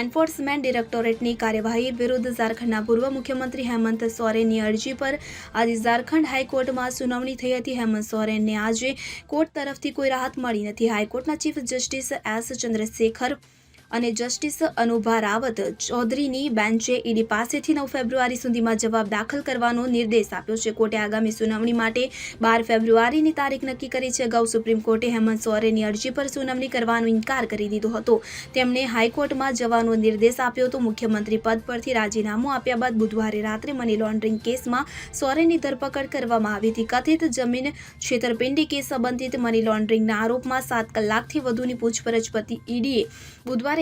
Enforcement ડિરેક્ટોરેટની કાર્યવાહી વિરુદ્ધ ઝારખંડના પૂર્વ મુખ્યમંત્રી હેમંત સોરેનની અરજી પર આજે ઝારખંડ હાઈકોર્ટમાં સુનાવણી થઈ હતી. હેમંત સોરેનને આજે કોર્ટ તરફથી કોઈ રાહત મળી નથી. હાઈકોર્ટના ચીફ જસ્ટિસ એસ ચંદ્રશેખર અને જસ્ટિસ અનુભા રાવત ચૌધરીની બેન્ચે ઈડી પાસેથી નવ ફેબ્રુઆરી સુધીમાં જવાબ દાખલ કરવાનો નિર્દેશ આપ્યો છે. કોર્ટે આગામી સુનાવણી માટે બાર ફેબ્રુઆરીની તારીખ નક્કી કરી છે. અગાઉ સુપ્રીમ કોર્ટે હેમંત સોરેનની અરજી પર સુનાવણી કરવાનો ઇનકાર કરી દીધો હતો. તેમણે હાઈકોર્ટમાં જવાનો નિર્દેશ આપ્યો હતો મુખ્યમંત્રી પદ પરથી રાજીનામું આપ્યા બાદ બુધવારે રાત્રે મની લોન્ડરિંગ કેસમાં સોરેનની ધરપકડ કરવામાં આવી હતી. કથિત જમીન છેતરપિંડી કેસ સંબંધિત મની લોન્ડરિંગના આરોપમાં સાત કલાકથી વધુની પૂછપરછ પછી ઈડીએ બુધવારે